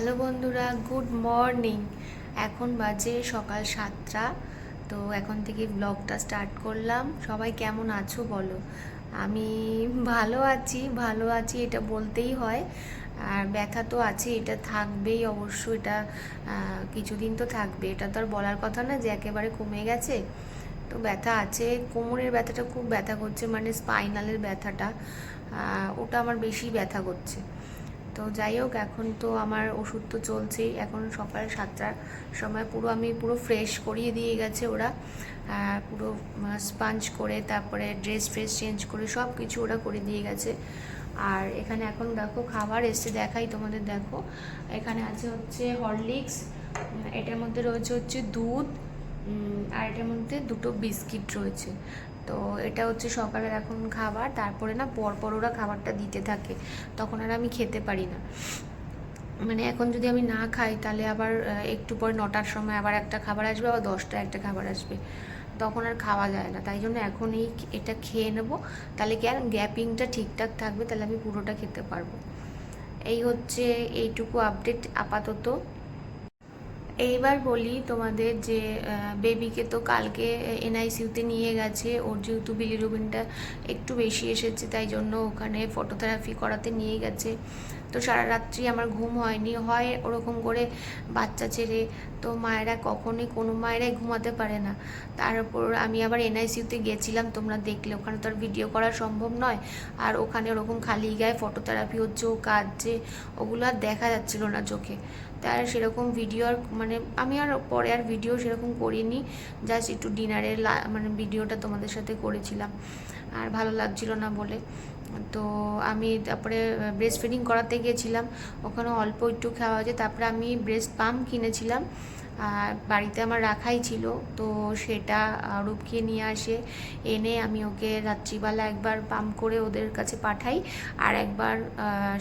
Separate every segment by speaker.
Speaker 1: Hello বন্ধুরা, good morning. এখন বাজে সকাল সাতটা, তো এখন থেকে ব্লগটা স্টার্ট করলাম। সবাই কেমন আছো বলো? আমি ভালো আছি ভালো আছি, এটা বলতেই হয়। আর ব্যথা তো আছে, এটা থাকবেই অবশ্য, এটা কিছুদিন তো থাকবে। এটা তো আর বলার কথা না যে একেবারে কমে গেছে। তো ব্যথা আছে, কোমরের ব্যথাটা খুব ব্যথা করছে মানে স্পাইনালের ব্যথাটা ওটা আমার বেশি ব্যথা করছে। তো যাই হোক, এখন তো আমার ওষুধ তো চলছেই। এখন সকাল সাতটার সময় পুরো আমি পুরো ফ্রেশ করিয়ে দিয়ে গেছে ওরা। পুরো স্পাঞ্জ করে, তারপরে ড্রেস ফ্রেস চেঞ্জ করে সব কিছু ওরা করে দিয়ে গেছে। আর এখানে এখন দেখো, খাবার এসছে, দেখাই তোমাদের, দেখো। এখানে আছে হচ্ছে হরলিক্স এটার মধ্যে রয়েছে হচ্ছে দুধ আর এটার মধ্যে দুটো বিস্কিট রয়েছে। তো এটা হচ্ছে সকালের এখন খাবার, তারপরে না পরপর ওরা খাবারটা দিতে থাকে, তখন আর আমি খেতে পারি না। মানে এখন যদি আমি না খাই, তাহলে আবার একটু পরে নটার সময় আবার একটা খাবার আসবে, আবার দশটা একটা খাবার আসবে। তখন আর খাওয়া যায় না। তাই জন্য এখন এই এটা খেয়ে নেব, তাহলে কি আর গ্যাপিংটা ঠিকঠাক থাকবে, তাহলে আমি পুরোটা খেতে পারব। এই হচ্ছে এইটুকু আপডেট আপাতত। এইবার বলি তোমাদের যে বেবিকে তো কালকে এনআইসিউতে নিয়ে গেছে। ওর যেহেতু বিলিরুবিনটা একটু বেশি এসেছে, তাই জন্য ওখানে ফটোথেরাপি করাতে নিয়ে গেছে। তো সারা রাত্রি আমার ঘুম হয়নি। হয় ওরকম করে বাচ্চা ছেড়ে তো মায়েরা কখনোই কোনো মায়েরাই ঘুমাতে পারে না। তার উপর আমি আবার এনআইসিউতে গেছিলাম, তোমরা দেখলে। ওখানে তো আর ভিডিও করা সম্ভব নয়। আর ওখানে ওরকম খালি গায়ে ফটোথেরাপি হচ্ছে, ও কাঁদছে, ওগুলো আর দেখা যাচ্ছিল না চোখে। তার সেরকম ভিডিও আর মানে আমি আর পরে আর ভিডিও সেরকম করিনি জাস্ট একটু ডিনারের মানে ভিডিওটা তোমাদের সাথে করেছিলাম। আর ভালো লাগছিল না বলে। তো আমি তারপরে ব্রেস্ট ফিডিং করাতে গিয়েছিলাম ওখানে অল্প একটু খাওয়া হয়েছে, তারপরে আমি ব্রেস্ট পাম্প কিনেছিলাম। আর বাড়িতে আমার রাখাই ছিল, তো সেটা রূপকে নিয়ে আসে। এনে আমি ওকে রাত্রিবেলা একবার পাম্প করে ওদের কাছে পাঠাই। আর একবার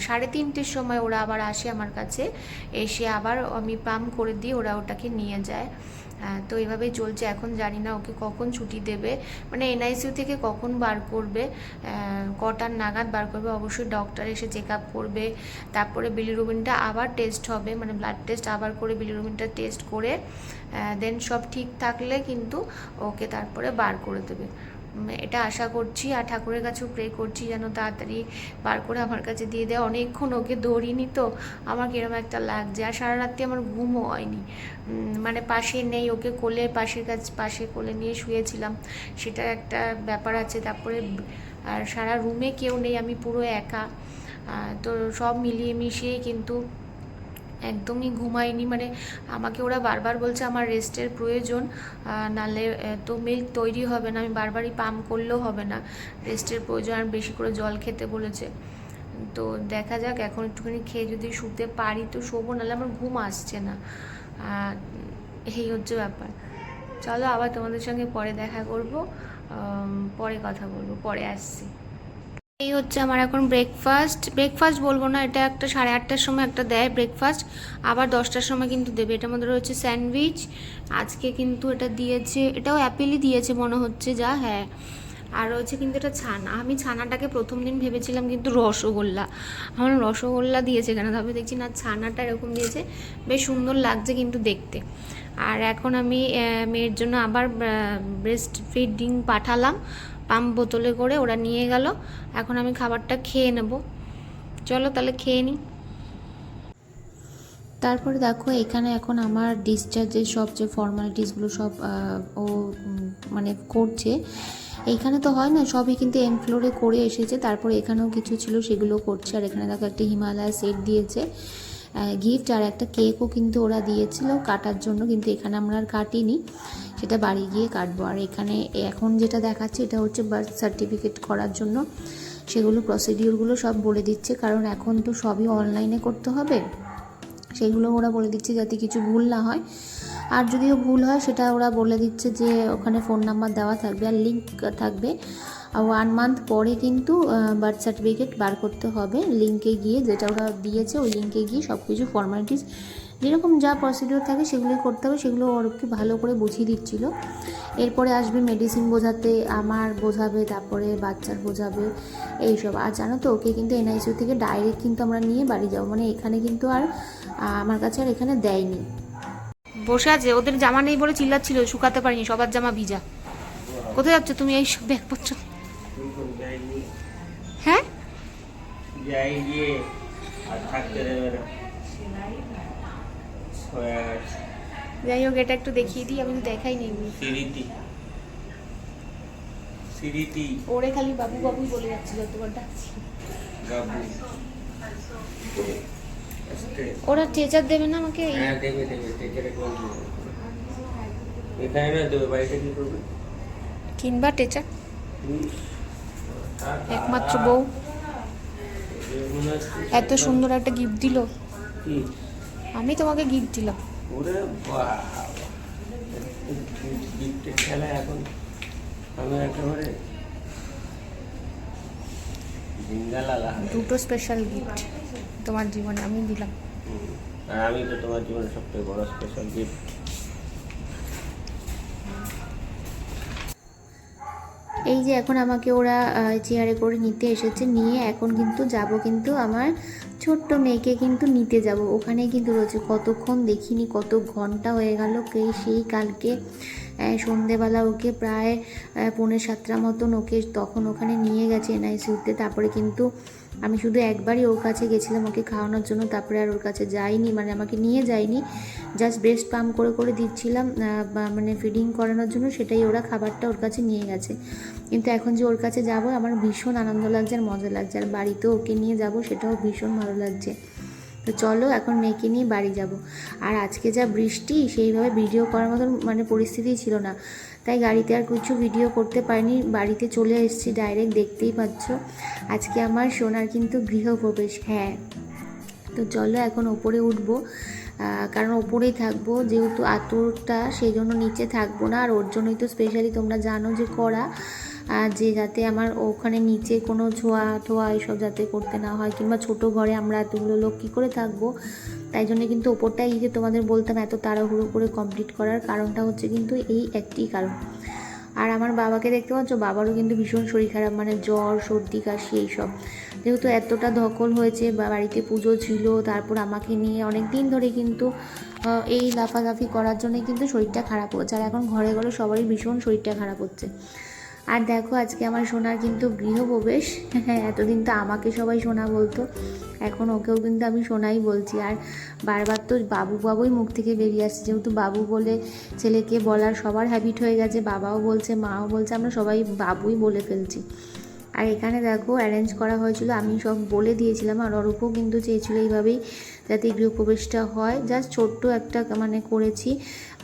Speaker 1: সাড়ে তিনটের সময় ওরা আবার আসে আমার কাছে। এসে আবার আমি পাম্প করে দিই ওরা ওটাকে নিয়ে যায়। তো এইভাবেই চলছে। এখন জানি না ওকে কখন ছুটি দেবে। মানে এনআইসিউ থেকে কখন বার করবে কটার নাগাদ বার করবে, অবশ্যই ডক্টর এসে চেক আপ করবে। তারপরে বিলিরুবিনটা আবার টেস্ট হবে মানে ব্লাড টেস্ট আবার করে বিলিরুবিনটা টেস্ট করে দেন সব ঠিক থাকলে কিন্তু ওকে তারপরে বার করে দেবে। এটা আশা করছি আর ঠাকুরের কাছেও প্রে করছি যেন তাড়াতাড়ি বার করে আমার কাছে দিয়ে দেয়। অনেকক্ষণ ওকে ধরিনি তো আমার কিরম একটা লাগছে। আর সারা রাত্রি আমার ঘুমও হয়নি। মানে পাশে নেই, ওকে কোলে পাশের কাছে, পাশে কোলে নিয়ে শুয়েছিলাম। সেটা একটা ব্যাপার আছে, তারপরে আর সারা রুমে কেউ নেই, আমি পুরো একা। তো সব মিলিয়ে মিশিয়ে কিন্তু একদমই ঘুমাইনি মানে আমাকে ওরা বারবার বলছে আমার রেস্টের প্রয়োজন নালে তো মিল্ক তৈরি হবে না, আমি বারবারই পাম্প করলেও হবে না। রেস্টের প্রয়োজন, আর বেশি করে জল খেতে বলেছে। তো দেখা যাক, এখন একটুখানি খেয়ে যদি শুতে পারি তো শোবো নাহলে আমার ঘুম আসছে না। এই হচ্ছে ব্যাপার। চলো আবার তোমাদের সঙ্গে পরে দেখা করব পরে কথা বলব, পরে আসছি। এই হচ্ছে আমার এখন ব্রেকফাস্ট ব্রেকফাস্ট বলব না, এটা একটা সাড়ে আটটার সময় একটা দেয় ব্রেকফাস্ট আবার দশটার সময় কিন্তু দেবে। এটার মধ্যে রয়েছে স্যান্ডউইচ আজকে কিন্তু এটা দিয়েছে, এটাও অ্যাপেলই দিয়েছে মনে হচ্ছে যা হ্যাঁ। আর রয়েছে কিন্তু এটা ছানা। আমি ছানাটাকে প্রথম দিন ভেবেছিলাম কিন্তু রসগোল্লা। আমার রসগোল্লা দিয়েছে কেন? তবে দেখছি না, ছানাটা এরকম দিয়েছে। বেশ সুন্দর লাগছে কিন্তু দেখতে। আর এখন আমি মেয়ের জন্য আবার ব্রেস্ট ফিডিং পাঠালাম। পাম্প বোতলে করে ওরা নিয়ে গেল। এখন আমি খাবারটা খেয়ে নেব। চলো তাহলে খেয়ে নিই তারপরে দেখো এখানে এখন আমার ডিসচার্জের সব যে ফর্মালিটিসগুলো সব ও মানে করছে, এইখানে তো হয় না, সবই কিন্তু এম ফ্লোরে করে এসেছে। তারপরে এখানেও কিছু ছিল, সেগুলো করছে। আর এখানে দেখো একটা হিমালয় সেট দিয়েছে। গিফট আর একটা কেকও কিন্তু ওরা দিয়েছিল, কাটার জন্য, কিন্তু এখানে আমরা আর কাটিনি। সেটা বাড়ি গিয়ে কাটবো। আর এখানে এখন যেটা দেখাচ্ছে, এটা হচ্ছে বার্থ সার্টিফিকেট করার জন্য। সেগুলো প্রসিডিওরগুলো সব বলে দিচ্ছে, কারণ এখন তো সবই অনলাইনে করতে হবে। সেগুলো ওরা বলে দিচ্ছে যাতে কিছু ভুল না হয়। আর যদিও ভুল হয়, সেটা ওরা বলে দিচ্ছে যে ওখানে ফোন নাম্বার দেওয়া থাকবে আর লিঙ্ক থাকবে। ওয়ান মান্থ পরে কিন্তু বার্থ সার্টিফিকেট বার করতে হবে। লিঙ্কে গিয়ে যেটা ওরা দিয়েছে, ওই লিঙ্কে গিয়ে সব কিছু ফর্মালিটিস যেরকম যা প্রসিডিওর থাকে সেগুলো করতে হবে। সেগুলো ওরকে ভালো করে বুঝিয়ে দিচ্ছিল। এরপরে আসবে মেডিসিন বোঝাতে, আমার বোঝাবে, তারপরে বাচ্চার বোঝাবে, এইসব। আর জানো তো, ওকে কিন্তু এনআইসিউ থেকে ডাইরেক্ট কিন্তু আমরা নিয়ে বাড়ি যাব। মানে এখানে কিন্তু আর আমার কাছে আর এখানে দেয়নি। বসে আছে ওদের জামা নেই বলে চিল্লাচ্ছিল শুকাতে পারিনি সবার জামা ভিজা। কোথায় যাচ্ছ তুমি এই সব ব্যাগপত্র? হ্যাঁ?
Speaker 2: যাই না
Speaker 1: হোক এটা একটু দেখিয়ে দিই আমি দেখাই
Speaker 2: সিঁড়িটি।
Speaker 1: ওরে খালি বাবু বাবুই বলে যাচ্ছিল যতবার ডাকছি
Speaker 2: বাবু।
Speaker 1: ওরা টেচার দেবে না আমাকে?
Speaker 2: হ্যাঁ দেবে দেবে টেচারে এখানে না দেবে বাড়িতে কি করবে?
Speaker 1: কিংবা টেচার। একমাত্র বউ। এত সুন্দর একটা গিফট দিল। আমি তোমাকে গিফট দিলাম।
Speaker 2: ওরে গিফটের খেলা এখন আমি একেবারে
Speaker 1: দুটো স্পেশাল গিফট তোমার জীবনে আমি দিলাম।
Speaker 2: আর আমি তো তোমার জীবনে সবথেকে বড় স্পেশাল গিফট
Speaker 1: এই যে এখন আমাকে ওরা চেয়ারে করে নিতে এসেছে নিয়ে এখন কিন্তু যাব কিন্তু আমার ছোট্ট মেয়েকে কিন্তু নিতে যাব। ওখানে কিন্তু রয়েছে কতক্ষণ দেখিনি কত ঘণ্টা হয়ে গেল কে সেই কালকে সন্ধেবেলা ওকে প্রায় পৌনে সাতটা মতন ওকে তখন ওখানে নিয়ে গেছে এনআইসিউতে। তারপরে কিন্তু আমি শুধু একবারই ওর কাছে গেছিলাম ওকে খাওয়ানোর জন্য। তারপরে আর ওর কাছে যাইনি মানে আমাকে নিয়ে যায়নি। জাস্ট ব্রেস্ট পাম্প করে করে দিচ্ছিলাম মানে ফিডিং করানোর জন্য। সেটাই ওরা খাবারটা ওর কাছে নিয়ে গেছে। কিন্তু এখন যে ওর কাছে যাব, আমার ভীষণ আনন্দ লাগছে আর মজা লাগছে। আর বাড়িতেও ওকে নিয়ে যাব, সেটাও ভীষণ ভালো লাগছে। তো চলো এখন মেয়েকে নিয়ে বাড়ি যাব। আর আজকে যা বৃষ্টি, সেইভাবে ভিডিও করার মতন মানে পরিস্থিতি ছিল না। তাই গাড়িতে আর কিছু ভিডিও করতে পারিনি, বাড়িতে চলে এসেছি ডাইরেক্ট দেখতেই পাচ্ছ। আজকে আমার সোনার কিন্তু গৃহপ্রবেশ হ্যাঁ। তো চলো এখন ওপরে উঠবো কারণ ওপরেই থাকব, যেহেতু আতরটা সেই জন্য নিচে থাকব না, আর ওর জন্যই তো স্পেশালি তোমরা জানো যে করা যে যাতে আমার ওখানে নিচে কোনো ছোঁয়া টোয়া এসব যাতে করতে না হয়, কিংবা ছোট ঘরে আমরা এতগুলো লোক কী করে থাকব? তাই জন্য কিন্তু ওপরটাই যে তোমাদের বলতাম এত তাড়াহুড়ো করে কমপ্লিট করার কারণটা হচ্ছে কিন্তু এই একটি কারণ। আর আমার বাবাকে দেখতে পাচ্ছ, বাবারও কিন্তু ভীষণ শরীর খারাপ মানে জ্বর, সর্দি, কাশি এইসব। যেহেতু এতটা ধকল হয়েছে, বা বাড়িতে পুজো ছিল, তারপর আমাকে নিয়ে অনেক দিন ধরে কিন্তু এই লাফালাফি করার জন্য কিন্তু শরীরটা খারাপ হচ্ছে। আর এখন ঘরে ঘরে সবারই ভীষণ শরীরটা খারাপ হচ্ছে। আর দেখো, আজকে আমার সোনার কিন্তু গৃহপ্রবেশ। হ্যাঁ এতদিন তো আমাকে সবাই সোনা বলতো। এখন ওকেও কিন্তু আমি সোনাই বলছি। আর বারবার তো বাবু বাবুই মুখ থেকে বেরিয়ে আসছে। যেহেতু বাবু বলে ছেলেকে বলার সবার হ্যাবিট হয়ে গেছে, বাবাও বলছে, মাও বলছে, আমরা সবাই বাবুই বলে ফেলছি। আর এখানে দেখো অ্যারেঞ্জ করা হয়েছিল, আমি সব বলে দিয়েছিলাম, আর অরূপও কিন্তু চেয়েছিল এইভাবেই যাতে গৃহপ্রবেশটা হয়। জাস্ট ছোট্ট একটা মানে করেছি।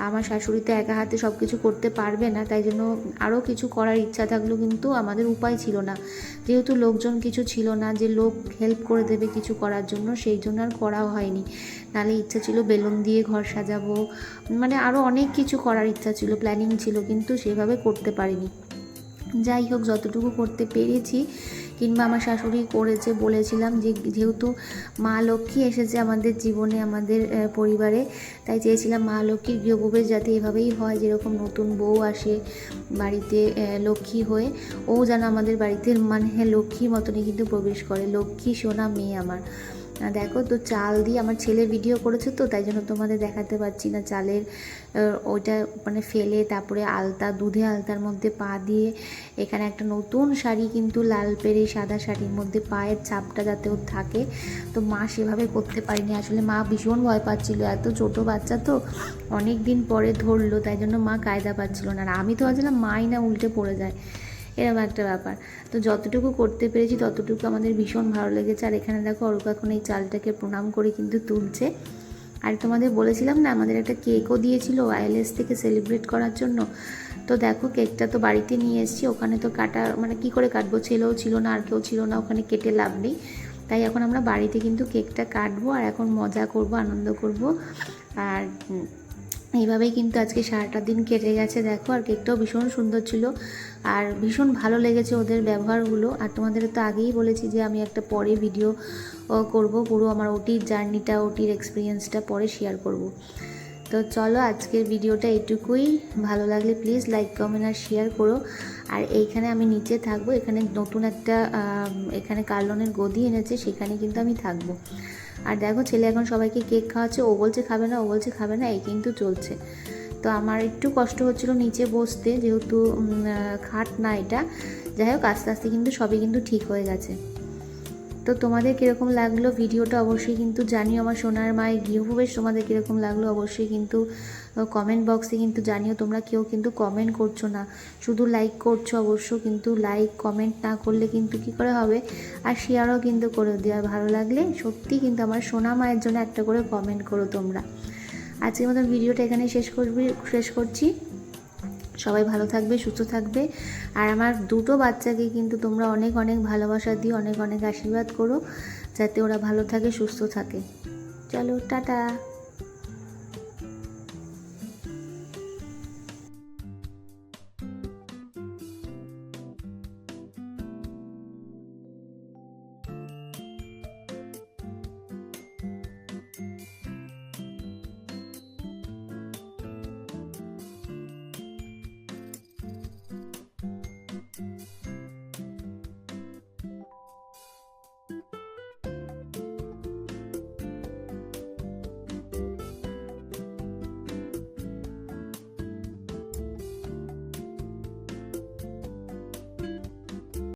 Speaker 1: আমার শাশুড়ি তো একা হাতে সব কিছু করতে পারবে না, তাই জন্য আরও কিছু করার ইচ্ছা থাকলেও কিন্তু আমাদের উপায় ছিল না। যেহেতু লোকজন কিছু ছিল না, যে লোক হেল্প করে দেবে কিছু করার জন্য, সেই জন্য আর করা হয়নি। নাহলে ইচ্ছা ছিল বেলুন দিয়ে ঘর সাজাবো মানে আরও অনেক কিছু করার ইচ্ছা ছিল প্ল্যানিং ছিল, কিন্তু সেভাবে করতে পারিনি। যাই হোক, যতটুকু করতে পেরেছি, কিংবা আমার শাশুড়ি করেছে, বলেছিলাম যে যেহেতু মা লক্ষ্মী এসেছে আমাদের জীবনে, আমাদের পরিবারে, তাই চেয়েছিলাম মা লক্ষ্মীর গৃহপ্রবেশ যাতে এভাবেই হয়, যেরকম নতুন বউ আসে বাড়িতে লক্ষ্মী হয়ে, ও যেন আমাদের বাড়িতে মানে লক্ষ্মী মতনই কিন্তু প্রবেশ করে। লক্ষ্মী সোনা মেয়ে আমার। দেখো তো চাল দিয়ে আমার ছেলে ভিডিও করেছে তো, তাই জন্য তোমাদের দেখাতে পারছি না চালের ওইটা মানে ফেলে তারপরে আলতা, দুধে আলতার মধ্যে পা দিয়ে এখানে একটা নতুন শাড়ি কিন্তু লাল পেরে সাদা শাড়ির মধ্যে পায়ের ছাপটা যাতে ওর থাকে, তো মা সেভাবে করতে পারিনি। আসলে মা ভীষণ ভয় পাচ্ছিল, এত ছোট বাচ্চা তো অনেক দিন পরে ধরলো, তাই জন্য মা কায়দা পাচ্ছিল না। আর আমি তো ভাবছিলাম মাই না উল্টে পড়ে যায়। এরকম একটা ব্যাপার। তো যতটুকু করতে পেরেছি ততটুকু আমাদের ভীষণ ভালো লেগেছে। আর এখানে দেখো অরূপ এখন এই চালটাকে প্রণাম করে কিন্তু তুলছে। আর তোমাদের বলেছিলাম না, আমাদের একটা কেকও দিয়েছিল ওয়াইলেস থেকে সেলিব্রেট করার জন্য। তো দেখো কেকটা তো বাড়িতে নিয়ে এসেছি, ওখানে তো কাটা মানে কি করে কাটবো? ছেলেও ছিল না, আর কেউ ছিল না, ওখানে কেটে লাভ নেই। তাই এখন আমরা বাড়িতে কিন্তু কেকটা কাটবো, আর এখন মজা করব, আনন্দ করব। আর এইভাবেই কিন্তু আজকে সারাটা দিন কেটে গেছে, দেখো। আর কেকটাও ভীষণ সুন্দর ছিল। আর ভীষণ ভালো লেগেছে ওদের ব্যবহারগুলো। আর তোমাদের তো আগেই বলেছি যে আমি একটা পরে ভিডিও করব। পুরো আমার ওটির জার্নিটা, ওটির এক্সপিরিয়েন্সটা পরে শেয়ার করব। তো চলো আজকের ভিডিওটা এটুকুই ভালো লাগলে প্লিজ লাইক কমেন্ট আর শেয়ার করো। আর এইখানে আমি নিচে থাকব। এখানে নতুন একটা এখানে কার্লনের গদি এনেছে, সেখানে কিন্তু আমি থাকব। আর দেখো ছেলে এখন সবাইকে কেক খাওয়াচ্ছে, ও বলছে খাবে না, ও বলছে খাবে না, এই কিন্তু চলছে। তো আমার একটু কষ্ট হচ্ছিল নিচে বসতে, যেহেতু খাট না এটা। যাই হোক, আস্তে আস্তে কিন্তু সবই কিন্তু ঠিক হয়ে গেছে। তো তোমাদের কীরকম লাগল ভিডিওটা? অবশ্যই কিন্তু জানিও আমার সোনার মায়ের গৃহপ্রবেশ তোমাদের কীরকম লাগল? অবশ্যই কিন্তু কমেন্ট বক্সে কিন্তু জানিও তোমরা কেউ কিন্তু কমেন্ট করছ না। শুধু লাইক করছ অবশ্য, কিন্তু লাইক কমেন্ট না করলে কিন্তু কি করে হবে? আর শেয়ারও কিন্তু করে দিও। আর ভালো লাগলে সত্যি কিন্তু আমার সোনা মায়ের জন্য একটা করে কমেন্ট করো তোমরা। আজকের মতন ভিডিওটা এখানে শেষ করবি, শেষ করছি। সবাই ভালো থাকবে, সুস্থ থাকবে। আর আমার দুটো বাচ্চাকে কিন্তু তোমরা অনেক অনেক ভালোবাসা দিও, অনেক অনেক আশীর্বাদ করো, যাতে ওরা ভালো থাকে, সুস্থ থাকে। চলো, টাটা।